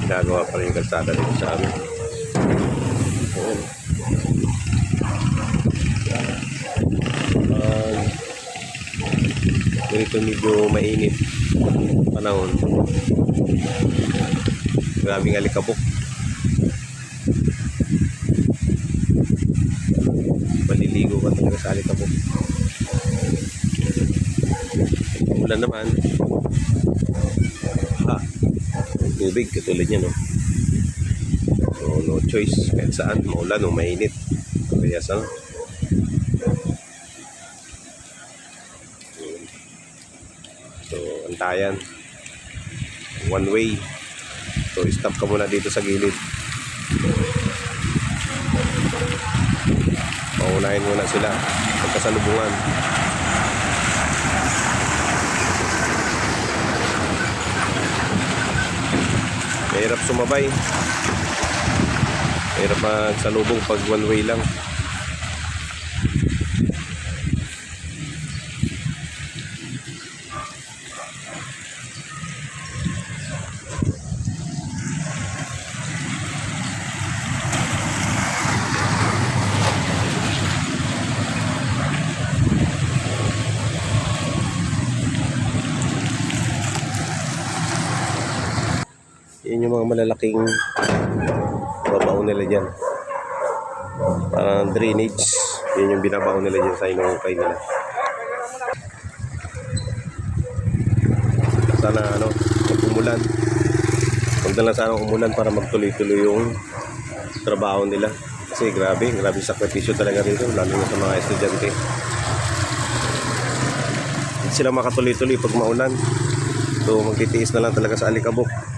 Ginagawa pa rin yung kalsada dito sa amin. Ayan. Pag ganito medyo mainit panahon. Grabing alikabok. Maliligo ka talaga sa alikabok. Ulan naman. Tubig katulad niya no. So no choice kahit saan maulan o mainit. Kaya sa So antayan. One way. So stop ka muna dito sa gilid. Paunahin muna sila pagkasalubungan. Mahirap sumabay. Mahirap magsalubong pag one way lang. Yan yung mga malalaking babaw nila dyan. Parang drainage. Yan yung binabaw nila dyan sa inuukay nila. Sana ano, umulan. Huwag na lang sana umulan para magtuloy-tuloy yung trabaho nila. Kasi grabe, grabe sakripisyo talaga rito, lalo na sa mga estudyante. Hindi sila makatuloy-tuloy pag maulan. So magtitiis na lang talaga sa alikabok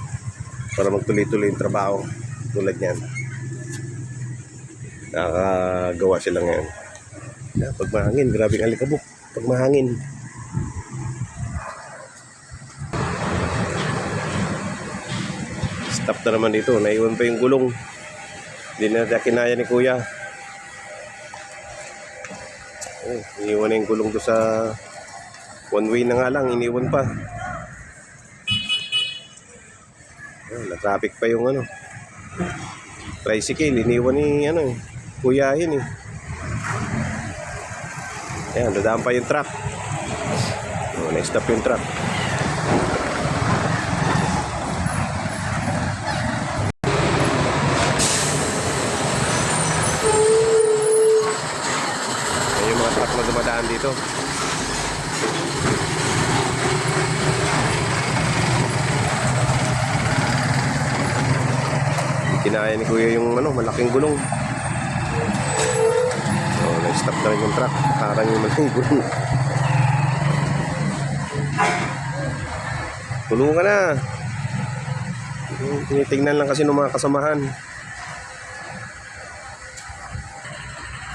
para magtuloy-tuloy yung trabaho tulad niyan. Nakakagawa sila ngayon. Pag mahangin, grabing alikabok. Pag mahangin. Stop na naman dito. Naiwan pa yung gulong. Hindi na kinaya ni kuya. Oh, iniwan na yung gulong doon sa one way na nga lang. Iniwan pa. Ayun, na-traffic pa yung ano. Tricycle, iniwan ni ano eh. Kuyahin eh. Ayan, dadaan pa yung truck. Oh, na-stop yung truck. Ayan yung mga truck na dumadaan dito. Kinaya ni kuya yung ano, malaking gulong. So, na-stop na rin yung truck. Harang yung malaking gulong. Tulungan na. Tinitingnan lang kasi ng mga kasamahan.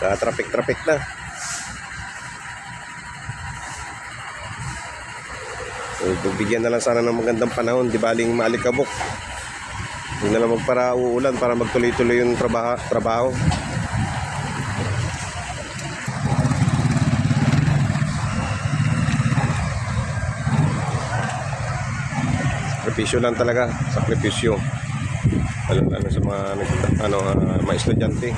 Ka-traffic-traffic na. So, bigyan na lang sana ng magandang panahon. Di baling maalikabok. Huwag na lang magpara uulan para magtuloy-tuloy yung trabaho. trabaho. Sakripisyo lang talaga. Sakripisyo. Lalo lalo sa mga, ano, ah, mga estudyante.